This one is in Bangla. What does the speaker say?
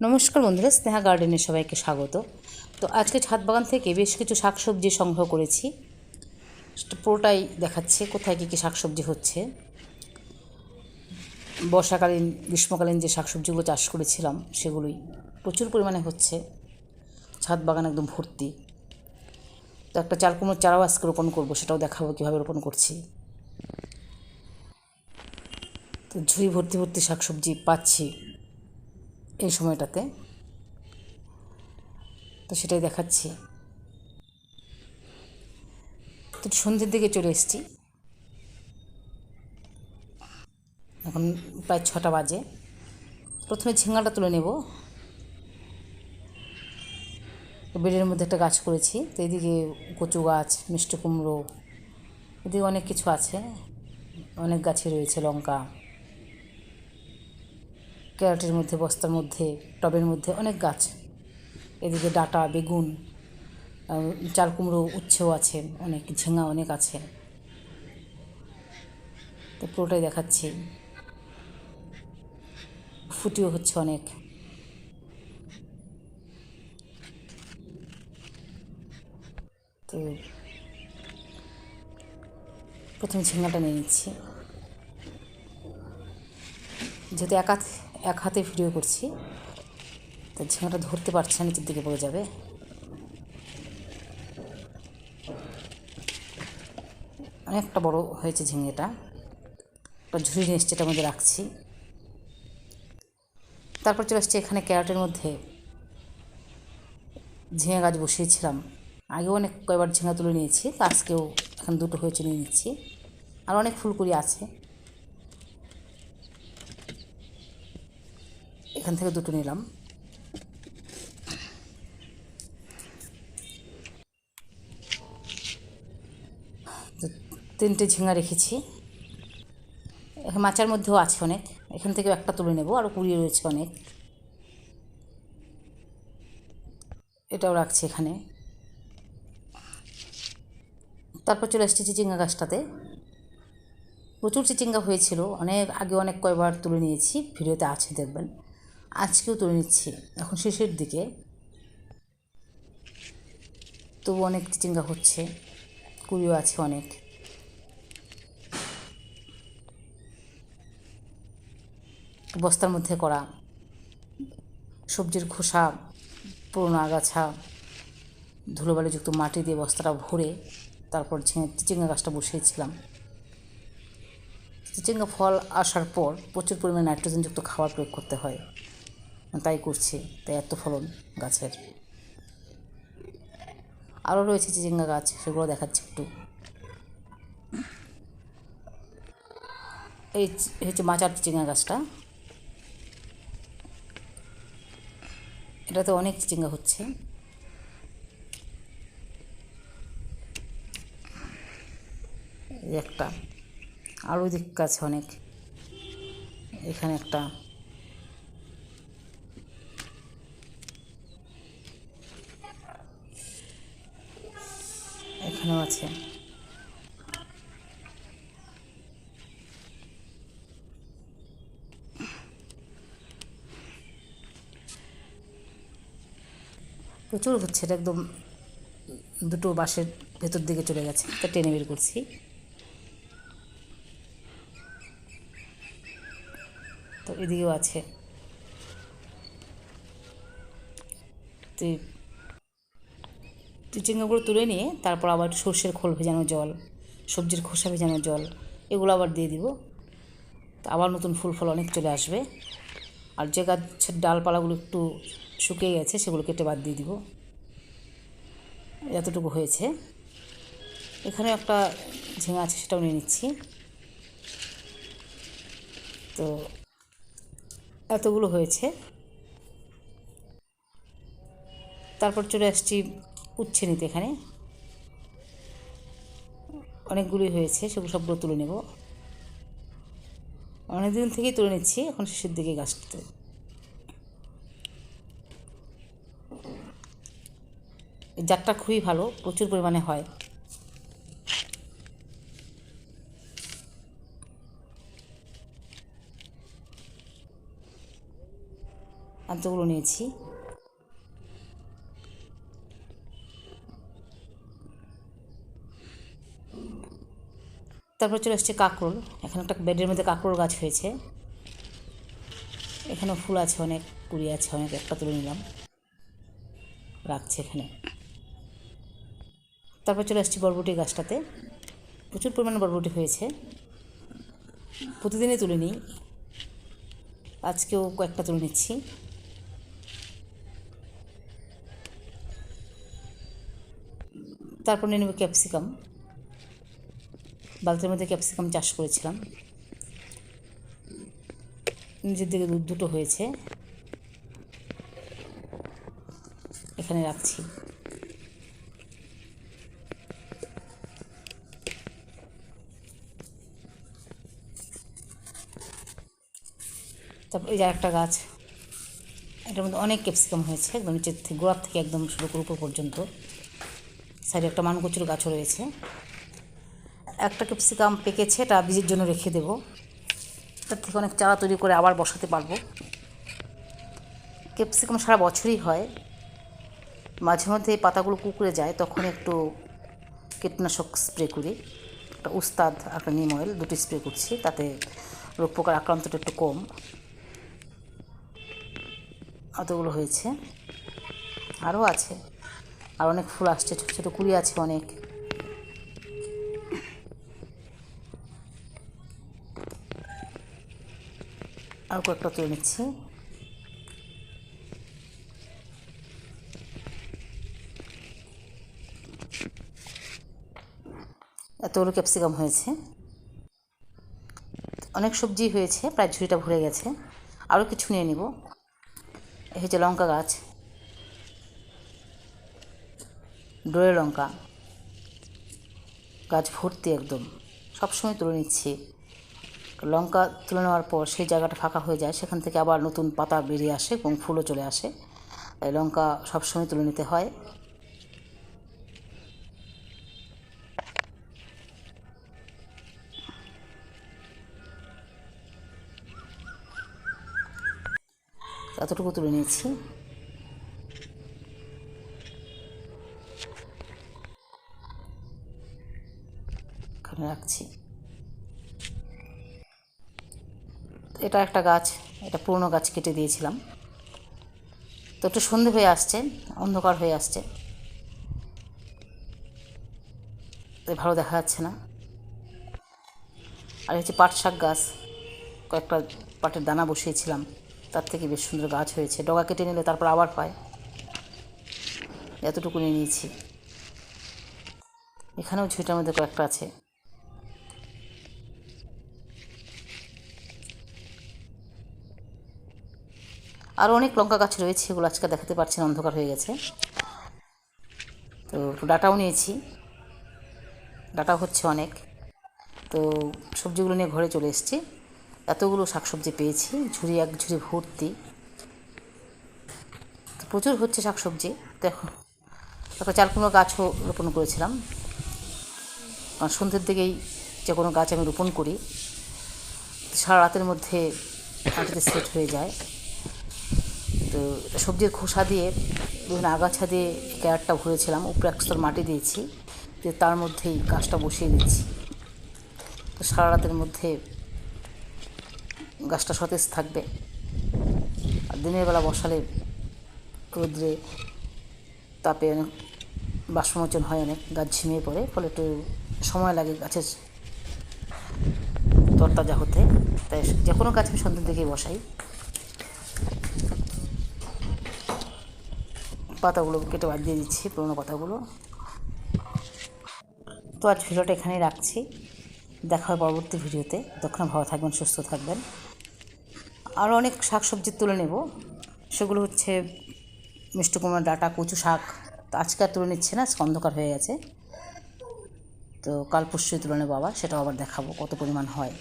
নমস্কার বন্ধুরা, স্নেহা গার্ডেনে সবাইকে স্বাগত। তো আজকে ছাদ বাগান থেকে বেশ কিছু শাকসবজি সংগ্রহ করেছি। পুরোটাই দেখাচ্ছে, কোথায় কী কী শাকসবজি হচ্ছে। বর্ষাকালীন, গ্রীষ্মকালীন যে শাকসবজিগুলো চাষ করেছিলাম, সেগুলোই প্রচুর পরিমাণে হচ্ছে। ছাদ বাগান একদম ভর্তি। তো একটা চাল কুমড়োর চারাও আজকে রোপণ করব, সেটাও দেখাবো কীভাবে রোপণ করছি। তো ঝুড়ি ভর্তি ভর্তি শাকসবজি পাচ্ছি। এই সময়টাতে। তো সেটাই দেখাচ্ছি। তো সন্ধ্যের দিকে চলে এসেছি। এখন প্রায় ছটা বাজে। প্রথমে ঝিঙ্গাটা তুলে নেব। বেডের মধ্যে একটা গাছ করেছি। তো এদিকে কচু গাছ, মিষ্টি কুমড়ো, এদিকে অনেক কিছু আছে। অনেক গাছই রয়েছে লঙ্কা। ক্যারেটের মধ্যে, বস্তার মধ্যে, টবের মধ্যে অনেক গাছ। এদিকে ডাটা, বেগুন চাল কুমড়ো উচ্ছেও আছে, অনেক ঝিঙা অনেক আছে। তো পুরোটাই দেখাচ্ছি। ফুটিও হচ্ছে অনেক। তো প্রথমে ঝিঙ্গাটা নিয়ে নিচ্ছি। যেহেতু এক এক হাতে ভিডিও করছি। তো ঝিঙাটা ধরতে পারছে নিচের দিকে পড়ে যাবে। অনেকটা বড় হয়েছে ঝিঙেটা। একটা ঝুড়ি নিয়ে এসছে মধ্যে রাখছি। তারপর চলে আসছে এখানে ক্যারেটের মধ্যে। ঝিঙে গাছ বসিয়েছিলাম। আগেও অনেক কয়েকবার ঝিঙা তুলে নিয়েছি আজকেও এখন দুটো হয়েছে নিয়ে নিচ্ছি। আর অনেক ফুলকুড়ি আছে। এখান থেকে দুটো নিলাম। তিনটে ঝিঙা রেখেছি। মাচার মধ্যেও আছে অনেক। এখান থেকে একটা তুলে নেব আরও কুড়িয়ে রয়েছে অনেক। এটাও রাখছি এখানে। তারপর চলে আসছি চিচিঙ্গা গাছটাতে। প্রচুর চিচিঙ্গা হয়েছিল। অনেক, আগে অনেক কয়বার তুলে নিয়েছি, ভিডিওতে আছে দেখবেন। আজকেও তুলে নিচ্ছি। এখন শেষের দিকে। তবু অনেক চিচিঙ্গা হচ্ছে। কুড়িও আছে অনেক। বস্তার মধ্যে করা সবজির খোসা, পুরোনো আগাছা, ধুলোবালিযুক্ত মাটি দিয়ে বস্তাটা ভরে তারপর চিচিঙ্গা গাছটা বসিয়েছিলাম। চিচিঙ্গা ফল আসার পর প্রচুর পরিমাণে নাইট্রোজেনযুক্ত খাবার প্রয়োগ করতে হয়। তাই করছি, তাই এত ফলন গাছের। আরও রয়েছে চিচিঙ্গা গাছ, সেগুলো দেখাচ্ছি একটু। এই হচ্ছে মাচার চিচিঙ্গা গাছটা। এটাতে অনেক চিচিঙ্গা হচ্ছে। একটা আরও দিক আছে অনেক। এখানে একটা এখানেও আছে। প্রচুর হচ্ছে, এটা একদম দুটো বাসের ভেতর দিকে চলে গেছে তা টেনে বের করছি। তো এদিকেও আছে। তো এই চিচিঙ্গাগুলো তুলে নিয়ে তারপর আবার সর্ষের খোল ভেজানো জল, সবজির খোসা ভেজানো জল, এগুলো আবার দিয়ে দিব। তো আবার নতুন ফুল ফল অনেক চলে আসবে। আর যে গাছের ডালপালাগুলো একটু শুকিয়ে গেছে, সেগুলো কেটে বাদ দিয়ে দিব। এতটুকু হয়েছে। এখানে একটা ঝিঙা আছে, সেটাও নিয়ে নিচ্ছি। তো এতগুলো হয়েছে। তারপর চলে আসছি উচ্ছে নিতে এখানে। অনেকগুলি হয়েছে সেগুলো সবগুলো তুলে নেব। অনেক দিন থেকেই তুলে নিচ্ছি, এখন শেষের দিকে গাছটাতে জাতটা খুবই ভালো, প্রচুর পরিমাণে হয়। আর এতগুলো নিয়েছি। তারপর চলে এসছে কাঁকরোল। এখানে একটা বেডের মধ্যে কাঁকরোল গাছ হয়েছে। এখানে ফুল আছে অনেক, কুড়ি আছে অনেক, একটা তুলে নিলাম। রাখছে এখানে। তারপর চলে আসছি বরবটি গাছটাতে। প্রচুর পরিমাণে বরবটি হয়েছে। প্রতিদিনই তুলে নিই। আজকেও কয়েকটা তুলে নিচ্ছি। তারপর নিয়ে নেব ক্যাপসিকাম। বালতির মধ্যে ক্যাপসিকাম চাষ করেছিলাম। নিজের দিকে দু- দুটো হয়েছে। এখানে রাখছি। তারপর এই যে একটা গাছ। এটার মধ্যে অনেক ক্যাপসিকাম হয়েছে, একদম নিচের থেকে গোড়ার থেকে একদম শুরু করে উপর পর্যন্ত। সাইডে একটা মানকচুর গাছও রয়েছে। একটা ক্যাপসিকাম পেকেছে, এটা বীজের জন্য রেখে দেবো। তার থেকে অনেক চারা তৈরি করে আবার বসাতে পারব। ক্যাপসিকাম সারা বছরই হয়। মাঝে মধ্যে এই পাতাগুলো কুকুরে যায়, তখন একটু কীটনাশক স্প্রে করি। একটা উস্তাদ আর একটা নিম অয়েল দুটি স্প্রে করছি, তাতে রোগ পোকার আক্রান্তটা একটু কম। অতগুলো হয়েছে। আরও আছে। আর অনেক ফুল আসছে, ছোটো ছোটো কুড়ি আছে অনেক। আর কয়েকটা তুলে নিচ্ছি এতগুলো ক্যাপসিকাম হয়েছে। অনেক সবজি হয়েছে, প্রায় ঝুড়িটা ভরে গেছে। আরও কিছু নিয়ে নিব। এই হচ্ছে লঙ্কা গাছ। ডোরে লঙ্কা। গাছ ভর্তি একদম। সবসময় তুলে নিচ্ছি। লঙ্কা তুলে নেওয়ার পর সেই জায়গাটা ফাঁকা হয়ে যায়, সেখান থেকে আবার নতুন পাতা বেরিয়ে আসে এবং ফুলও চলে আসে। তাই লঙ্কা সবসময় তুলে নিতে হয়। এতটুকু তুলে নিয়েছি। রাখছি। এটা একটা গাছ, এটা পুরনো গাছ কেটে দিয়েছিলাম। তো একটু সন্ধে হয়ে আসছে, অন্ধকার হয়ে আসছে। ভালো দেখা যাচ্ছে না। আর হচ্ছে পাট শাক গাছ, কয়েকটা পাটের দানা বসিয়েছিলাম, তার থেকে বেশ সুন্দর গাছ হয়েছে। ডগা কেটে নিলে তারপর আবার পায় এতটুকু নিয়ে নিয়েছি। এখানেও ঝুঁটার মধ্যে কয়েকটা আছে। আরও অনেক লঙ্কা গাছ রয়েছে, এগুলো আজকে দেখাতে পারছি না, অন্ধকার হয়ে গেছে। তো ডাটাও নিয়েছি। ডাটা হচ্ছে অনেক। তো সবজিগুলো নিয়ে ঘরে চলে এসেছি। এতগুলো শাকসবজি পেয়েছি ঝুড়ি এক ঝুড়ি ভর্তি। প্রচুর হচ্ছে শাকসবজি। দেখো একটা চার কোনো গাছও রোপণ করেছিলাম। কারণ সন্ধ্যের দিকেই যে কোনো গাছ আমি রোপণ করি। সারা রাতের মধ্যে মাটিতে সেট হয়ে যায়। তো সবজির খোসা দিয়ে, বিভিন্ন আগাছা দিয়ে ক্যারেটটা ভরেছিলাম, উপরে এক স্তর মাটি দিয়েছি, দিয়ে তার মধ্যেই গাছটা বসিয়ে দিচ্ছি। তো সারা রাতের মধ্যে গাছটা সতেজ থাকবে। আর দিনের বেলা বসালে রোদ্রে তাপে অনেক বাষ্পমোচন হয়, অনেক গাছ ঝিমিয়ে পড়ে, ফলে একটু সময় লাগে গাছের তরতাজা হতে। তাই যে কোনো গাছ আমি সন্ধ্যের দিকেই বসাই। পাতাগুলো কেটে বাদ দিয়ে দিচ্ছি, পুরোনো পাতাগুলো তো আজ ভিডিওটা এখানেই রাখছি। দেখা হয় পরবর্তী ভিডিওতে। তখন ভালো থাকবেন, সুস্থ থাকবেন। আরও অনেক শাক সবজি তুলে নেব। সেগুলো হচ্ছে মিষ্টি কুমড়ো, ডাটা, কচু শাক। আজকে আর তুলে নিচ্ছে না অন্ধকার হয়ে গেছে। তো কাল পরশুই তুলে নেব আবার, সেটাও আবার দেখাবো কত পরিমাণ হয়।